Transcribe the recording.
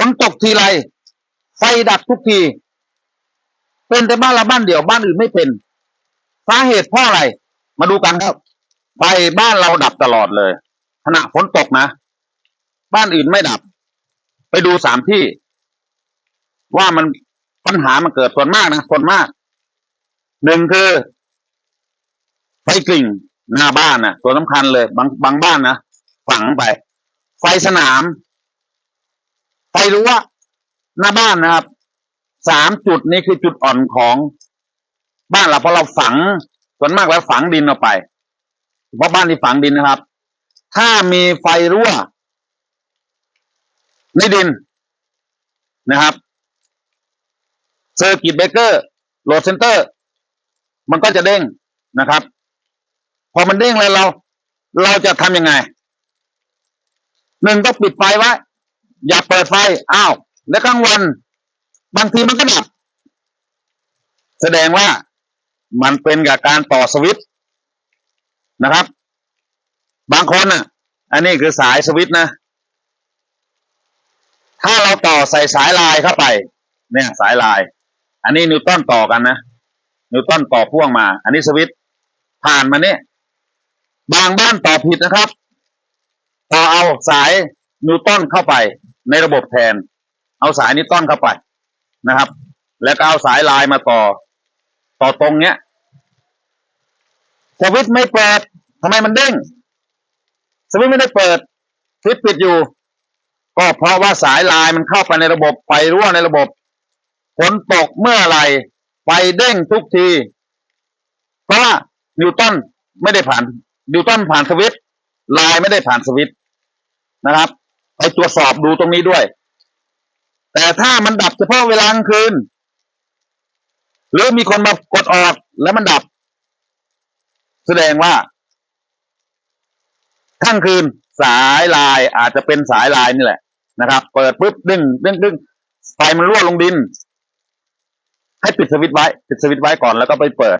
ฝนตกทีไรไฟดับทุกที เป็นแต่บ้านละบ้านเดียวบ้านอื่นไม่เป็นสาเหตุเพราะอะไร มาดูกันครับ ไฟบ้านเราดับตลอดเลยขณะฝนตกนะ บ้านอื่นไม่ดับ ไปดูสามที่ ว่ามันปัญหามันเกิดส่วนมากนะส่วนมากหนึ่งคือ ไฟกลิ่งหน้าบ้านนะตัวสำคัญเลย บางบางบ้านนะฝังไป ไฟสนาม ไฟรั้วหน้าบ้านนะครับสามจุดนี้คือจุดอ่อนของบ้านเราเพราะเราฝังส่วนมากแล้วฝังดินออกไปเพราะบ้านที่ฝังดินนะครับ ถ้ามีไฟรั่วในดินนะครับเซอร์กิตเบเกอร์โหลดเซนเตอร์ มันก็จะเด้งนะครับ พอมันเด้งเลยเรา เราจะทำยังไงหนึ่งต้องปิดไฟไว้ อย่าเปิดไฟอ้าวแล้วกลางวัน บางทีมันก็ดับแสดงว่ามันเป็นกับการต่อสวิตนะครับ บางคนน่ะ อันนี้คือสายสวิตนะ ถ้าเราต่อใส่สายลายเข้าไป เนี่ย สายลาย อันนี้นิวตันต่อกันนะนิวตันต่อพ่วงมา อันนี้สวิตผ่านมาเนี่ยบางบ้านต่อผิดนะครับ ต่อเอาสายนิวตันเข้าไป ในระบบแทน เอาสายนิวตันเข้าไปนะครับ แล้วก็เอาสายลายมาต่อ ต่อตรงเนี้ยสวิตช์ไม่เปิดทำไมมันเด้งสวิตช์ไม่ได้เปิดสวิตปิดอยู่ ก็เพราะว่าสายลายมันเข้าไปในระบบไฟรั่วในระบบฝนตกเมื่อไหร่ไฟเด้งทุกที เพราะว่านิวตันไม่ได้ผ่านนิวตันผ่านสวิตช์ลายไม่ได้ผ่านสวิตช์นะครับ ไปตรวจสอบดูตรงนี้ด้วย แต่ถ้ามันดับเฉพาะเวลากลางคืน หรือมีคนมากดออกแล้วมันดับ แสดงว่าข้งคืนสายลายอาจจะเป็นสายลายนี่แหละนะครับ เปิดปุ๊บดึงดึงดึงไฟมันรั่วลงดิน ให้ปิดสวิตช์ไว้ ปิดสวิตช์ไว้ก่อนแล้วก็ไปเปิด